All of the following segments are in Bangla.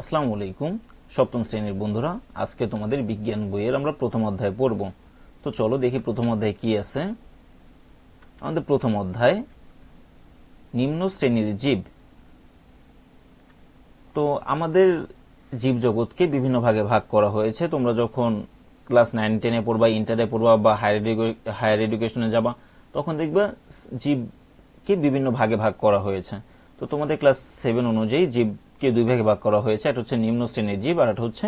আসসালামু আলাইকুম, সপ্তম শ্রেণির বন্ধুরা, আজকে তোমাদের বিজ্ঞান বইয়ের আমরা প্রথম অধ্যায় পড়ব। তো চলো দেখি প্রথম অধ্যায় কি আছে। আমাদের প্রথম অধ্যায়, নিম্ন শ্রেণির জীব। তো আমাদের জীব জগৎকে বিভিন্ন ভাগে ভাগ করা হয়েছে। তোমরা যখন ক্লাস নাইন, টেনে পড়বা, ইন্টারে পড়বা বা হায়ার হায়ার এডুকেশনে যাবা, তখন দেখবা জীবকে বিভিন্ন ভাগে ভাগ করা হয়েছে। তো তোমাদের ক্লাস সেভেন অনুযায়ী জীবকে দুই ভাগে ভাগ করা হয়েছে? একটা হচ্ছে নিম্ন শ্রেণির জীব আর একটা হচ্ছে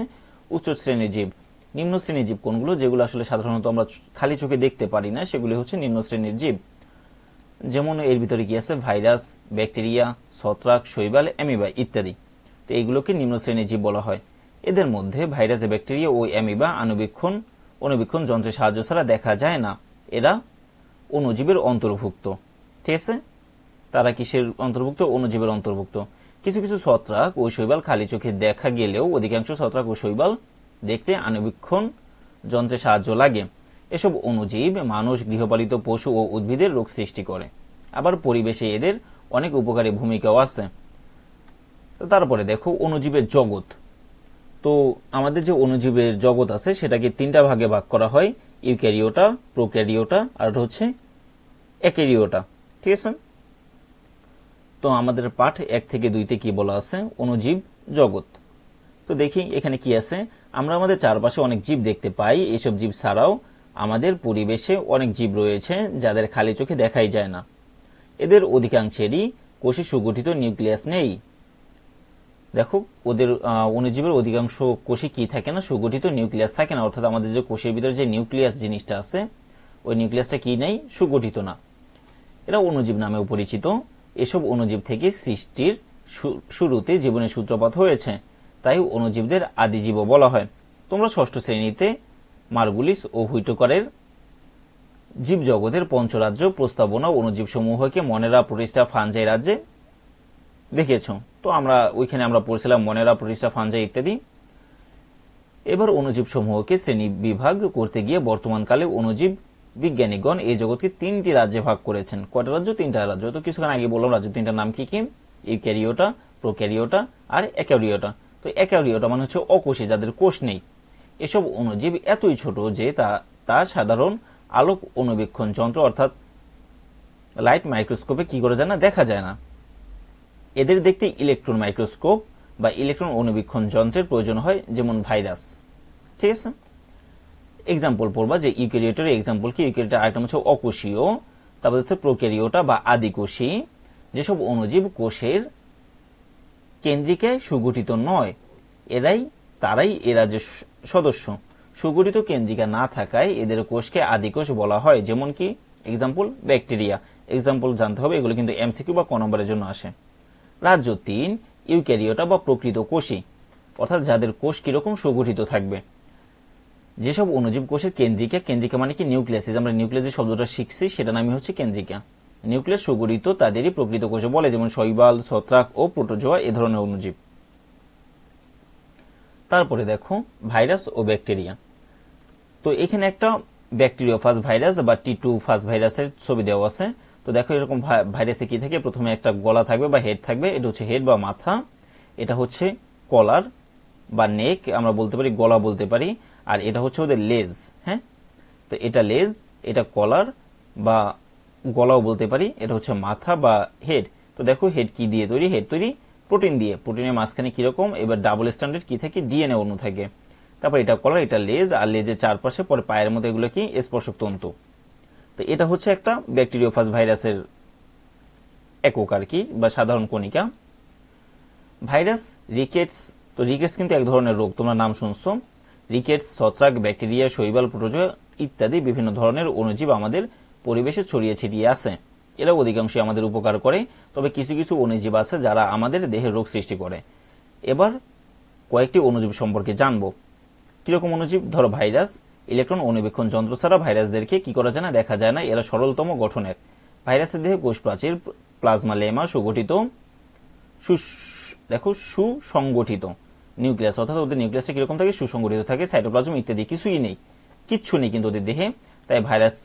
উচ্চ শ্রেণির জীব। নিম্ন শ্রেণির জীব কোনগুলো? যেগুলো আসলে সাধারণত আমরা খালি চোখে দেখতে পারি না, সেগুলি হচ্ছে নিম্ন শ্রেণির জীব। যেমন এর ভিতরে কি আছে? ভাইরাস, ব্যাকটেরিয়া, ছত্রাক, শৈবাল, অ্যামিবা ইত্যাদি। তো এইগুলোকে নিম্ন শ্রেণির জীব বলা হয়। এদের মধ্যে ভাইরাস, ব্যাকটেরিয়া ও অ্যামিবা আণুবীক্ষণ অনুবীক্ষণ যন্ত্রের সাহায্য ছাড়া দেখা যায় না। এরা অণুজীবের অন্তর্ভুক্ত। ঠিক আছে? তারা কিসের অন্তর্ভুক্ত? অণুজীবের অন্তর্ভুক্ত। কিছু কিছু ছত্রাক ও শৈবাল খালি চোখে দেখা গেলেও অধিকাংশ ছত্রাক ও শৈবাল দেখতে আণুবীক্ষণ যন্ত্রের সাহায্য লাগে। এসব অণুজীব মানুষ, গৃহপালিত পশু ও উদ্ভিদের রোগ সৃষ্টি করে। আবার পরিবেশে এদের অনেক উপকারী ভূমিকাও আছে। তারপরে দেখো অণুজীবের জগৎ। তো আমাদের যে অণুজীবের জগৎ আছে, সেটাকে তিনটা ভাগে ভাগ করা হয়। ইউক্যারিওটা, প্রোক্যারিওটা আর হচ্ছে একেরিওটা। ঠিক আছে? তো আমাদের পাঠ এক থেকে দুইতে কি বলা আছে? অনুজীব জগৎ। তো দেখি এখানে কি আছে? আমরা আমাদের চারপাশে অনেক জীব দেখতে পাই। এসব জীব ছাড়াও আমাদের পরিবেশে অনেক জীব রয়েছে যাদের খালি চোখে দেখাই যায় না। এদের অধিকাংশেরই কোষে সুগঠিত নিউক্লিয়াস নেই। দেখো, ওদের অনুজীবের অধিকাংশ কোষে কি থাকে না? সুগঠিত নিউক্লিয়াস থাকে না। অর্থাৎ আমাদের যে কোষের ভিতরে যে নিউক্লিয়াস জিনিসটা আছে, ওই নিউক্লিয়াসটা কি নেই? সুগঠিত না। এরা অনুজীব নামেও পরিচিত। এসব অণুজীব থেকে সৃষ্টির শুরুতে জীবনের সূত্রপাত হয়েছে, তাই অণুজীবদের আদিজীবও বলা হয়। তোমরা ষষ্ঠ শ্রেণীতে মার্গুলিস ও হুইটোকারের জীবজগতের পঞ্চরাজ্য প্রস্তাবনা অণুজীব সমূহকে মনেরা প্রতিষ্ঠা ফানজাই রাজ্যে দেখেছ তো আমরা ওইখানে আমরা পড়ছিলাম মনেরা প্রতিষ্ঠা ফানজাই ইত্যাদি। এবার অণুজীব সমূহকে শ্রেণি বিভাগ করতে গিয়ে বর্তমানকালে অণুজীব বিজ্ঞানীগণ এই জগৎকে তিনটি রাজ্যে ভাগ করেছেন। কয়টা রাজ্য? তিনটা রাজ্য। তো কিছুক্ষণ আগে বললাম রাজ্য তিনটার নাম কি কি? ইউক্যারিওটা, প্রোক্যারিওটা আর এক্যারিওটা তো এক্যারিওটা মানে হচ্ছে অকোষী, যাদের কোষ নেই। এসব অণুজীব এতই ছোট যে তা তা সাধারণ আলোক অনুবীক্ষণ যন্ত্র, অর্থাৎ লাইট মাইক্রোস্কোপে কি করে যায় না? দেখা যায় না। এদের দেখতে ইলেকট্রন মাইক্রোস্কোপ বা ইলেকট্রন অনুবীক্ষণ যন্ত্রের প্রয়োজন হয়, যেমন ভাইরাস। ঠিক আছে? এক্সাম্পল পড়বা যে ইউক্যারিওটার এক্সাম্পল কি? ইউক্যারিওটার আইটেম হচ্ছে অকোষীয়, তারপর হচ্ছে প্রোক্যারিওটা বা আদিকোষী। যেসব অণুজীব কোষের কেন্দ্রিকে সুগঠিত নয়, এরাই, তারাই এরা যে সদস্য। সুগঠিত কেন্দ্রিকা না থাকায় এদের কোষকে আদিকোষ বলা হয়। যেমন কি? এক্সাম্পল ব্যাকটেরিয়া এক্সাম্পল জানতে হবে, এগুলো কিন্তু এমসিকিউ বা ক নম্বরের জন্য আসে। রাজ্য তিন, ইউক্যারিওটা বা প্রকৃত কোষী। অর্থাৎ যাদের কোষ কীরকম সুগঠিত থাকবে। যেসব অনুজীব কোষের কেন্দ্রিকা কেন্দ্রিকা মানে কি? নিউক্লিয়াস এই যে আমরা নিউক্লিয়াস শব্দটা শিখছি সেটা নামই হচ্ছে কেন্দ্রিকা। নিউক্লিয়াস সুগঠিত তাদেরই প্রকৃত কোষে বলে, যেমন শৈবাল, ছত্রাক ও প্রোটোজোয়া, এ ধরনের অনুজীব তারপরে দেখো, ভাইরাস ও ব্যাকটেরিয়া। তো এখানে একটা ব্যাকটেরিওফাজ ভাইরাস বা টি টু ফাজ ভাইরাসের ছবি দেওয়া আছে। তো দেখো এরকম ভাই- ভাইরাসে কি থাকে? প্রথমে একটা গলা থাকবে বা হেড থাকবে, এটা হচ্ছে হেড বা মাথা। এটা হচ্ছে কলার বা নেক, আমরা বলতে পারি গলা বলতে পারি। আর এটা হচ্ছে ওদের লেজ হ্যাঁ? তো এটা লেজ, এটা কলার বা গলাও বলতে পারি, এটা হচ্ছে মাথা বা হেড তো দেখো হেড কি দিয়ে তৈরি? হেড তৈরি প্রোটিন দিয়ে। প্রোটিনের মাঝখানে কীরকম এবার ডাবল স্ট্যান্ডার্ড কি থাকে? ডিএনএ অণু থাকে। তারপর এটা কলার, এটা লেজ, আর লেজের চারপাশে, পরে পায়ের মধ্যে এগুলো কি? স্পর্শক তন্তু। তো এটা হচ্ছে একটা ব্যাকটেরিওফাজ ভাইরাসের একক আর কি, বা সাধারণ কণিকা। ভাইরাস রিকেটস তো রিকেটস কিন্তু এক ধরনের রোগ, তোমরা নাম শুনছো। রিকেটস ছত্রাক, ব্যাকটেরিয়া, শৈবাল প্রোটোজোয়া ইত্যাদি বিভিন্ন ধরনের অণুজীব আমাদের পরিবেশে ছড়িয়ে ছিটিয়ে আছে। এরা অধিকাংশই আমাদের উপকার করে, তবে কিছু কিছু অণুজীব আছে যারা আমাদের দেহে রোগ সৃষ্টি করে। এবার কয়েকটি অণুজীব সম্পর্কে জানব। কীরকম অণুজীব? ধরো ভাইরাস। ইলেকট্রন অনুবীক্ষণ যন্ত্র ছাড়া ভাইরাসদেরকে কি করা যায় না, দেখা যায় না। এরা সরলতম গঠনের। ভাইরাসের দেহে কোষ প্রাচীর প্লাজমা লেমা সুগঠিত দেখো, সুসংগঠিত। নিউক্লিয়াস অর্থাৎ ওদের নিউক্লিয়াসটা কীরকম থাকে? সুসংগঠিত থাকে সাইটোপ্লাজম ইত্যাদি কিছুই নেই। কিচ্ছু নেই কিন্তু ওদের দেহে। তাই ভাইরাস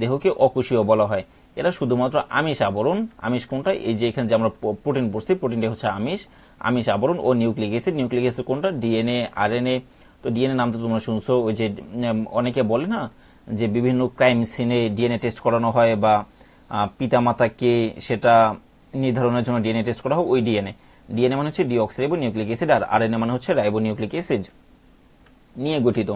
দেহকে অকুশীয় বলা হয়। এরা শুধুমাত্র আমিষ আবরণ। আমিষ কোনটা? এই যে এখানে যে আমরা প্রোটিন পড়ছি প্রোটিনটা হচ্ছে আমিষ। আমিষ আবরণ ও নিউক্লিক অ্যাসিড নিউক্লিক অ্যাসিড কোনটা? ডিএনএ আরএনএ তো ডিএনএ নাম তো তোমরা শুনছো। ওই যে অনেকে বলে না যে বিভিন্ন ক্রাইম সিনে ডিএনএ টেস্ট করানো হয় বা পিতা মাতাকে সেটা নির্ধারণের জন্য ডিএনএ টেস্ট করা হয়, ওই ডিএনএ ডিএনএ মানে হচ্ছে ডিঅক্সিরাইবো নিউক্লিক অ্যাসিড আর আরএনএ মানে হচ্ছে রাইবো নিউক্লিক অ্যাসিড নিয়ে গঠিত।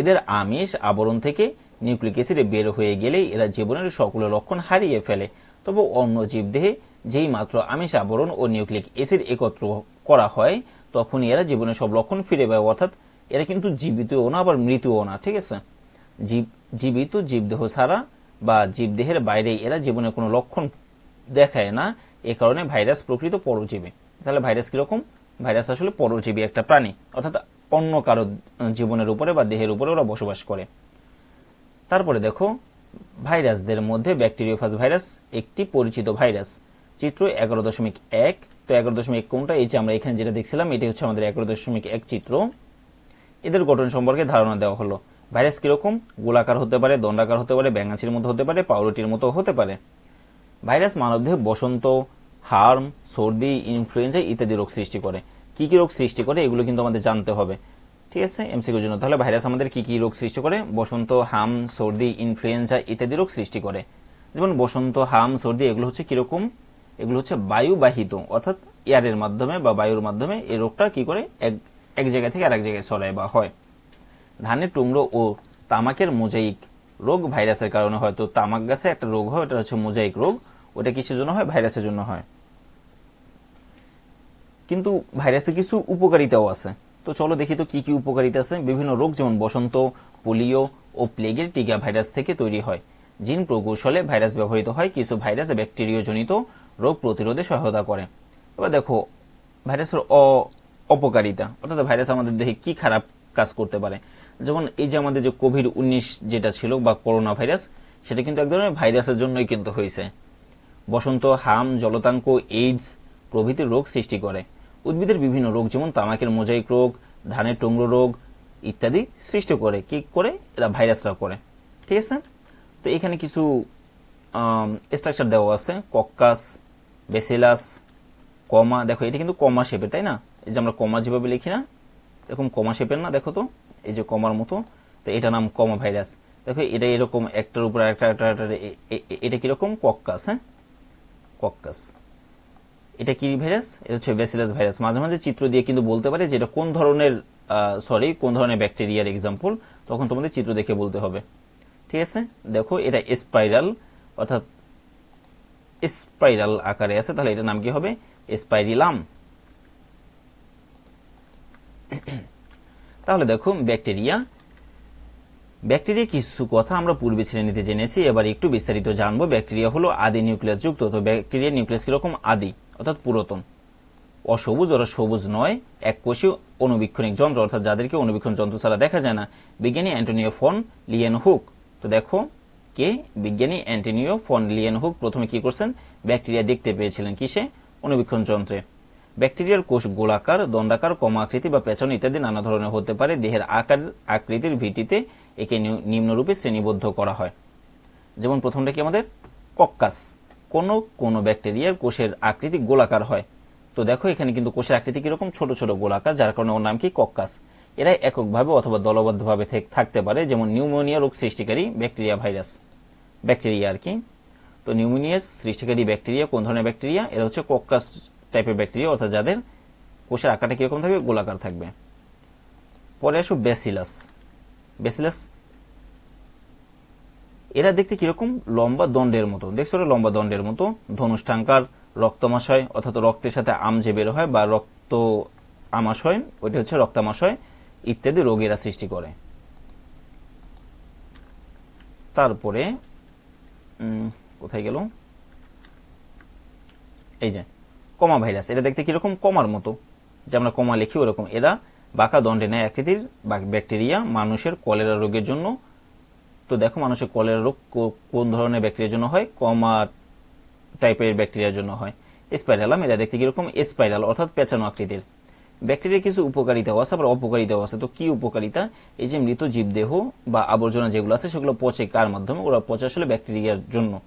এদের আমিষ আবরণ থেকে নিউক্লিক অ্যাসিডে বের হয়ে গেলেই এরা জীবনের সকল লক্ষণ হারিয়ে ফেলে। তবে অন্য জীবদেহে যেই মাত্র আমিষ আবরণ ও নিউক্লিক অ্যাসিড একত্র করা হয়, তখনই এরা জীবনের সব লক্ষণ ফিরে পায়। অর্থাৎ এরা কিন্তু জীবিতও না, আবার মৃতও না, ঠিক আছে? জীব, জীবিত জীবদেহ ছাড়া বা জীবদেহের বাইরে এরা জীবনের কোনো লক্ষণ দেখায় না। এ কারণে ভাইরাস প্রকৃত পরজীবী। তাহলে ভাইরাস কীরকম? ভাইরাস আসলে পরজীবী একটা প্রাণী, অর্থাৎ অন্য কারও জীবনের উপরে বা দেহের উপরে ওরা বসবাস করে। তারপরে দেখো, ভাইরাসদের মধ্যে ব্যাকটেরিওফাজ ভাইরাস একটি পরিচিত ভাইরাস। চিত্র এগারো দশমিক এক। তো এগারো দশমিক কোনটা? এই যে আমরা এখানে যেটা দেখছিলাম এটি হচ্ছে আমাদের এগারো দশমিক এক চিত্র। এদের গঠন সম্পর্কে ধারণা দেওয়া হলো। ভাইরাস কীরকম? গোলাকার হতে পারে, দণ্ডাকার হতে পারে, ব্যাঙাচির মতো হতে পারে, পাউরুটির মতো হতে পারে। ভাইরাস মানবদেহে বসন্ত হার্ম, সর্দি ইনফ্লুয়েঞ্জা ইত্যাদি রোগ সৃষ্টি করে। কি কি রোগ সৃষ্টি করে এগুলো কিন্তু আমাদের জানতে হবে। ঠিক আছে? এমসিকিউর জন্য। তাহলে ভাইরাস আমাদের কি কি রোগ সৃষ্টি করে? বসন্ত, হাম, সর্দি ইনফ্লুয়েঞ্জা ইত্যাদি রোগ সৃষ্টি করে। যেমন বসন্ত, হাম, সর্দি, এগুলো হচ্ছে কীরকম? এগুলো হচ্ছে বায়ুবাহিত, অর্থাৎ এয়ারের মাধ্যমে বা বায়ুর মাধ্যমে এই রোগটা কি করে? এক এক জায়গা থেকে আরেক জায়গায় ছড়ায় বা হয়। ধানের টুমড়ো ও তামাকের মোজাইক রোগ ভাইরাসের কারণে হয়তো তামাক গাছে একটা রোগ হয়, ওটা হচ্ছে মোজাইক রোগ। ওটা কিসের জন্য হয়? ভাইরাসের জন্য হয়। কিন্তু ভাইরাসের কিছু উপকারিতাও আছে। তো চলো দেখি তো কি কি উপকারিতা আছে। বিভিন্ন রোগ যেমন বসন্ত, পোলিও ও প্লেগের টিকা ভাইরাস থেকে তৈরি হয়। জিন প্রকৌশলে ভাইরাস ব্যবহৃত হয়। কিছু ভাইরাস ব্যাকটেরিয়া জনিত রোগ প্রতিরোধে সহায়তা করে। এবার দেখো, ভাইরাসের অপকারিতা। অর্থাৎ ভাইরাস আমাদের দেহে কি খারাপ কাজ করতে পারে? যেমন এই যে আমাদের যে কোভিড উনিশ যেটা ছিল বা করোনা ভাইরাস, সেটা কিন্তু এক ধরনের ভাইরাসের জন্যই কিন্তু হয়েছে। বসন্ত, হাম, জলতাঙ্ক, এইডস প্রভৃতি রোগ সৃষ্টি করে। উদ্ভিদের বিভিন্ন রোগ যেমন তামাকের মোজাইক রোগ, ধানের টুংরো রোগ ইত্যাদি সৃষ্টি করে। কি করে? এরা ভাইরাসরা করে। ঠিক আছে? তো এখানে কিছু স্ট্রাকচার দেওয়া আছে। Coccus, bacillus, comma. দেখো, এটা কিন্তু কমা শেপের তাই না? এই যে আমরা কমা যেভাবে লিখি না, এরকম কমা শেপের না, দেখো তো? এই যে কমার মতো। তো এটা নাম কমা ভাইরাস। দেখো, এটা এরকম একটার উপর একটা এটা কীরকম? কক্কাস হ্যাঁ? কক্কাস। এটা কি ভাইরাস এটা হচ্ছে ব্যাসিলাস ভাইরাস মাঝে মাঝে চিত্র দিয়ে কিন্তু বলতে পারে যে এটা কোন ধরনের সরি কোন ধরনের ব্যাকটেরিয়ার এক্সাম্পল তখন তোমাদের চিত্র দেখে বলতে হবে। ঠিক আছে? দেখো, এটা স্পাইরাল অর্থাৎ স্পাইরাল আকারে আছে। তাহলে এটার নাম কি হবে? স্পাইরিলাম তাহলে দেখো ব্যাকটেরিয়া ব্যাকটেরিয়া কিছু কথা আমরা পূর্বে শ্রেণীতে জেনেছি, এবার একটু বিস্তারিত জানব। ব্যাকটেরিয়া হলো আদি নিউক্লিয়াস যুক্ত তো ব্যাকটেরিয়া নিউক্লিয়াস কীরকম? আদি, অর্থাৎ পুরাতন। অসবুজ ওরা সবুজ নয়, এক কোষীয় অনুবীক্ষণিক যন্ত্র, অর্থাৎ যাদেরকে অনুবীক্ষণ যন্ত্র ছাড়া দেখা যায় না। বিজ্ঞানী অ্যান্টোনিও ফন লিয়েন হুক তো দেখো, কে? বিজ্ঞানী অ্যান্টোনিও ফন লিয়েন হুক প্রথমে কি করছেন? ব্যাকটেরিয়া দেখতে পেয়েছিলেন কিসে? অনুবীক্ষণ যন্ত্রে। ব্যাকটেরিয়ার কোষ গোলাকার, দণ্ডাকার, কমা আকৃতি বা পেছন ইত্যাদি নানা ধরনের হতে পারে। দেহের আকার, আকৃতির ভিত্তিতে একে নিম্নরূপে শ্রেণীবদ্ধ করা হয়। যেমন প্রথমটা কি আমাদের? কক্কাস। কোন কোন ব্যাকটেরিয়ার কোষের আকৃতি গোলাকার হয়। তো দেখো এখানে কিন্তু কোষের আকৃতি কীরকম? ছোট ছোট গোলাকার, যার কারণে ওর নাম কি? কক্কাস। এরা এককভাবে অথবা দলবদ্ধভাবে থেক- থাকতে পারে, যেমন নিউমোনিয়া রোগ সৃষ্টিকারী ব্যাকটেরিয়া ভাইরাস। ব্যাকটেরিয়া আর কি? তো নিউমোনিয়া সৃষ্টিকারী ব্যাকটেরিয়া, কোন ধরনের ব্যাকটেরিয়া? এরা হচ্ছে কক্কাস টাইপের ব্যাকটেরিয়া, অর্থাৎ যাদের কোষের আকারটা কীরকম থাকবে? গোলাকার থাকবে। পরে আসো ব্যাসিলাস। ব্যাসিলাস এরা দেখতে কীরকম? লম্বা দণ্ডের মতো। দেখছ লম্বা দণ্ডের মতো। ধনুষ্ঠাঙ্কার, রক্তমাশয়, অর্থাৎ রক্তের সাথে আম যে বের হয় বা রক্ত আমাশয়, ওইটা হচ্ছে রক্তামাশয় ইত্যাদি রোগ এরা সৃষ্টি করে। তারপরে কোথায় গেল? এই যে, কমা ভাইরাস। এটা দেখতে কীরকম? কমার মতো। যে আমরা কমা লিখি ওরকম। এরা বাঁকা দণ্ডে নেয় আকৃতির ব্যাকটেরিয়া মানুষের কলেরা রোগের জন্য। তো দেখো মানুষের কলেরা রোগ কোন ধরনের ব্যাকটেরিয়ার জন্য হয়? কমা টাইপের ব্যাকটেরিয়ার জন্য হয়। স্পাইরালাম এরা দেখতে কীরকম? স্পাইরাল, অর্থাৎ পেঁচানো আকৃতির। ব্যাকটেরিয়ার কিছু উপকারিতাও আছে, আবার অপকারিতাও আছে। তো কি উপকারিতা? এই যে মৃত জীবদেহ বা আবর্জনা যেগুলো আছে, সেগুলো পচে কার মাধ্যমে? ওরা পচে আসলে ব্যাকটেরিয়ার জন্য।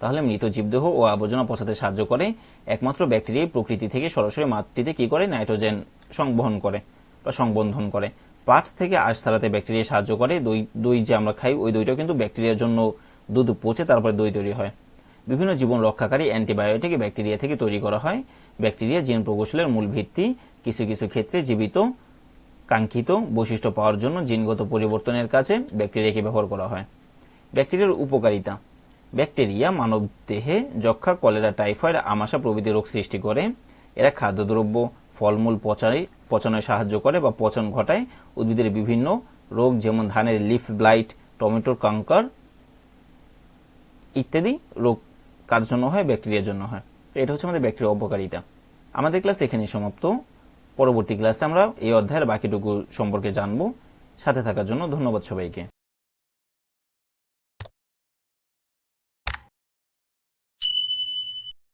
তাহলে মৃত জীবদেহ ও আবর্জনা পচাতে সাহায্য করে। একমাত্র ব্যাকটেরিয়াই প্রকৃতি থেকে সরাসরি মাতৃতে কি করে? নাইট্রোজেন সংবহন করে। বা সংবন্ধন করে। পাট থেকে আঁশ ছাড়াতে ব্যাকটেরিয়া সাহায্য করে। দই দই যে আমরা খাই, ওই দইটাও কিন্তু ব্যাকটেরিয়ার জন্য দুধ পচে তারপরে দই তৈরি হয়। বিভিন্ন জীবন রক্ষাকারী অ্যান্টিবায়োটিক ব্যাকটেরিয়া থেকে তৈরি করা হয়। ব্যাকটেরিয়া জিন প্রকৌশলের মূল ভিত্তি। কিছু কিছু ক্ষেত্রে জীবিত, কাঙ্ক্ষিত বৈশিষ্ট্য পাওয়ার জন্য জিনগত পরিবর্তনের কাছে ব্যাকটেরিয়াকে ব্যবহার করা হয়। ব্যাকটেরিয়ার উপকারিতা। ব্যাকটেরিয়া মানব দেহে যক্ষা কলেরা, টাইফয়েড আমাশা প্রভৃতি রোগ সৃষ্টি করে। এরা খাদ্যদ্রব্য ফলমূল পচায় পচানোয় সাহায্য করে বা পচন ঘটায়। উদ্ভিদের বিভিন্ন রোগ যেমন ধানের লিফ ব্লাইট, টমেটোর কাঙ্কার ইত্যাদি রোগ কার জন্য হয়? ব্যাকটেরিয়ার জন্য হয়। এটা হচ্ছে আমাদের ব্যাকটেরিয়া উপকারিতা। আমাদের ক্লাস এখানে সমাপ্ত। পরবর্তী ক্লাসে আমরা এই অধ্যায়ের বাকিটুকু সম্পর্কে জানব। সাথে থাকার জন্য ধন্যবাদ সবাইকে।